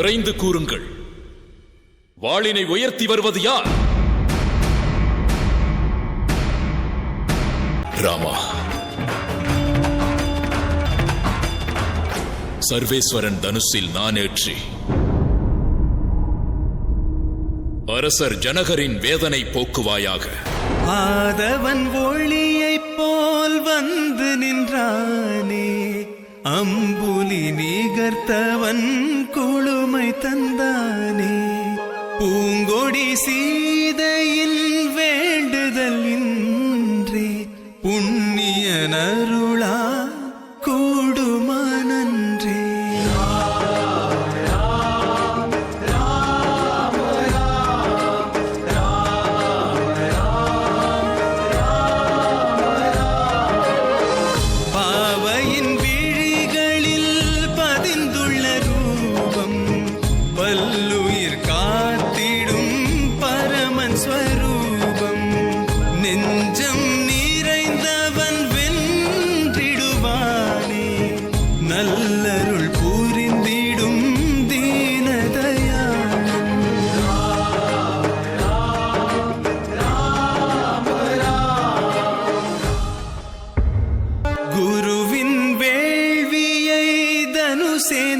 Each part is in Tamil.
விரைந்து கூறுங்கள். வாளினை உயர்த்தி வருவது யார்? ராமா. சர்வேஸ்வரன் தனுசில் நான் ஏற்றி. அரசர் ஜனகரின் வேதனை போக்குவாயாக. ஆதவன் ஒளியைப் போல் வந்து நின்றாய். அம்புலி நிகர்த்தவன் குழுமை தந்தானே. பூங்கொடி சீதையின் வேண்டுதல் இன்றே. புண்ணிய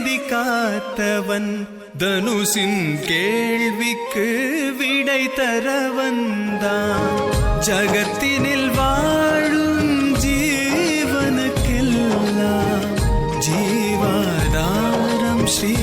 தனுசேந்தி காத்தவன் தனுசின் கேள்விக்கு விடை தர வந்தான் ஜகத்தினில் வாழும் ஜீவனுக்கெல்லாம் ஜீவாதாரம் ஸ்ரீராமனின்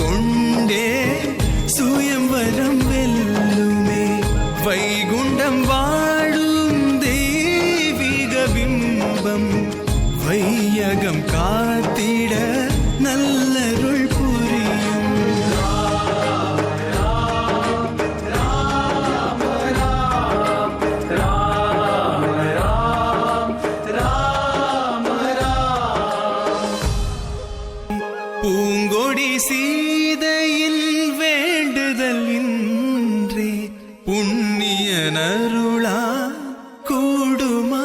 കൊണ്ടേ സ്വയം വരം பூங்கொடி சீதையில் வேண்டுதல் இன்றி புண்ணியனருளா கூடுமா?